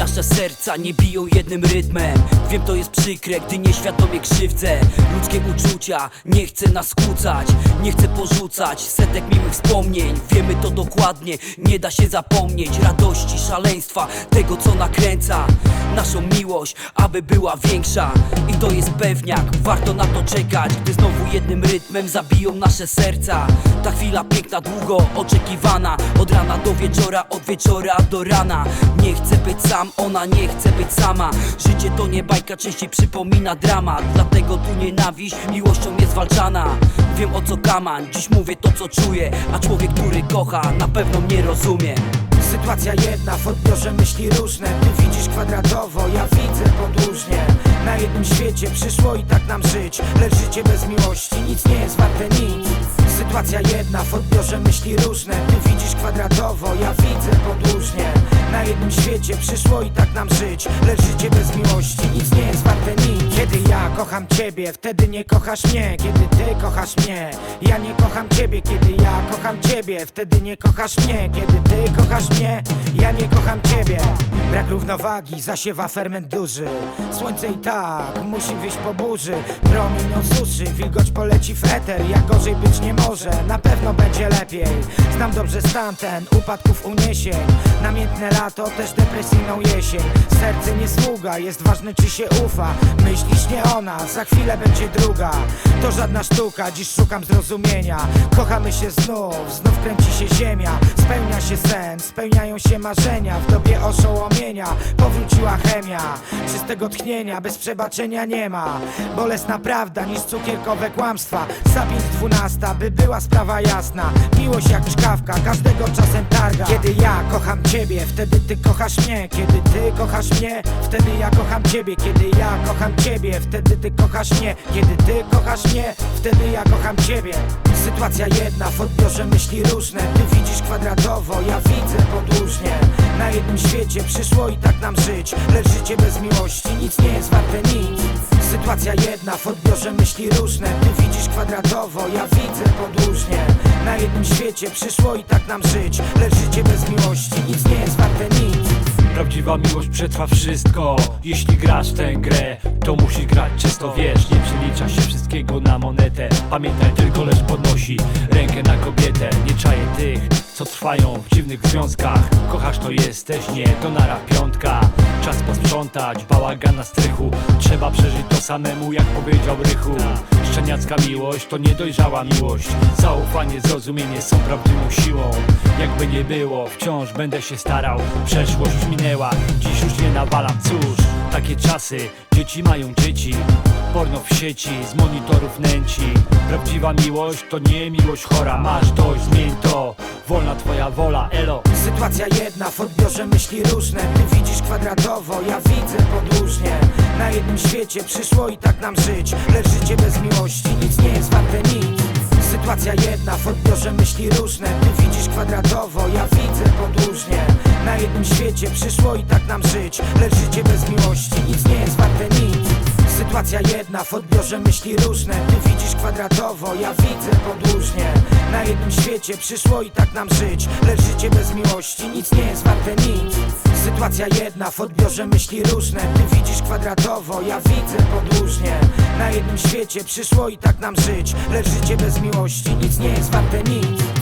Nasze serca nie biją jednym rytmem. Wiem to jest przykre, gdy nieświadomie krzywdzę. Ludzkie uczucia nie chcę nas skłócać Nie chcę porzucać setek miłych wspomnień. Wiemy to dokładnie, nie da się zapomnieć Radości, szaleństwa, tego co nakręca Naszą miłość, aby była większa. I to jest pewniak, warto na to czekać Gdy znowu jednym rytmem zabiją nasze serca. Ta chwila piękna, długo oczekiwana Od rana do wieczora, od wieczora do rana. Nie chcę być sam, ona nie chce być sama. Życie to nie bajka, częściej przypomina dramat. Dlatego tu nienawiść miłością jest zwalczana. Wiem o co kaman, dziś mówię to co czuję. A człowiek, który kocha, na pewno mnie rozumie. Sytuacja jedna, w odbiorze myśli różne. Ty widzisz kwadratowo, ja widzę podłużnie Na jednym świecie przyszło i tak nam żyć. Lecz życie bez miłości nic nie jest warte nic Sytuacja jedna, w odbiorze myśli różne. Ty widzisz kwadratowo, ja widzę podłużnie Na jednym świecie przyszło i tak nam żyć Lecz życie bez miłości nic nie jest kocham ciebie, wtedy nie kochasz mnie Kiedy ty kochasz mnie, ja nie kocham ciebie Kiedy ja kocham ciebie, wtedy nie kochasz mnie Kiedy ty kochasz mnie, ja nie kocham ciebie. Brak równowagi zasiewa ferment duży. Słońce i tak musi wyjść po burzy. Promień osuszy, wilgoć poleci w eter Jak gorzej być nie może, na pewno będzie lepiej. Znam dobrze stan ten, upadków uniesień Namiętne lato, też depresyjną jesień. Serce nie sługa, jest ważne czy się ufa. Myślisz nie ona, za chwilę będzie druga. To żadna sztuka, dziś szukam zrozumienia. Kochamy się znów, znów kręci się ziemia. Spełnia się sen, spełniają się marzenia. W dobie oszołomienia powróciła chemia. Czystego tchnienia, bez przebaczenia nie ma. Bolesna prawda niż cukierkowe kłamstwa. Zapięć dwunasta, by była sprawa jasna. Miłość jak czkawka, każdego czasem targa. Kiedy ja kocham ciebie, wtedy ty kochasz mnie. Kiedy ty kochasz mnie, wtedy ja kocham ciebie. Kiedy ja kocham ciebie, wtedy ty kochasz mnie Kiedy ty kochasz mnie, wtedy ja kocham ciebie. Sytuacja jedna, w odbiorze myśli różne. Ty widzisz kwadratowo, ja widzę podłużnie Na jednym świecie przyszło i tak nam żyć Lecz życie bez miłości nic nie jest warte nic. Sytuacja jedna, w odbiorze myśli różne. Ty widzisz kwadratowo, ja widzę podłużnie Na jednym świecie przyszło i tak nam żyć Lecz życie bez miłości nic nie jest warte nic Prawdziwa miłość przetrwa wszystko. Jeśli grasz tę grę, to musisz grać czysto Wiesz, nie przelicza się wszystkiego na monetę. Pamiętaj tylko, lecz podnosi rękę na kobietę. Nie czaję tych, co trwają w dziwnych związkach. Kochasz to jesteś, nie, to nara piątka. Czas posprzątać, bałagan na strychu. Trzeba przeżyć to samemu, jak powiedział Rychu. Szczeniacka miłość to niedojrzała miłość. Zaufanie, zrozumienie są prawdziwą siłą. Jakby nie było, wciąż będę się starał. Przeszłość już minęła, dziś już nie nawalam. Cóż, takie czasy, dzieci mają dzieci Porno w sieci, z monitorów nęci. Prawdziwa miłość to nie miłość chora. Masz dość, zmień to, wolna twoja wola, elo. Sytuacja jedna, w odbiorze myśli różne. Ty widzisz kwadratowo, ja widzę podłużnie Na jednym świecie przyszło i tak nam żyć. Lecz życie bez miłości nic nie jest warte nic. Sytuacja jedna, w odbiorze myśli różne. Ty widzisz kwadratowo, ja widzę podłużnie przyszło i tak nam żyć. Lecz życie bez miłości nic nie jest warte nic. Sytuacja jedna, w odbiorze myśli różne. Ty widzisz kwadratowo, ja widzę podłużnie. Na jednym świecie przyszło i tak nam żyć. Lecz życie bez miłości nic nie jest warte nic. Sytuacja jedna, w odbiorze myśli różne. Ty widzisz kwadratowo, ja widzę podłużnie. Na jednym świecie przyszło i tak nam żyć. Lecz życie bez miłości nic nie jest warte nic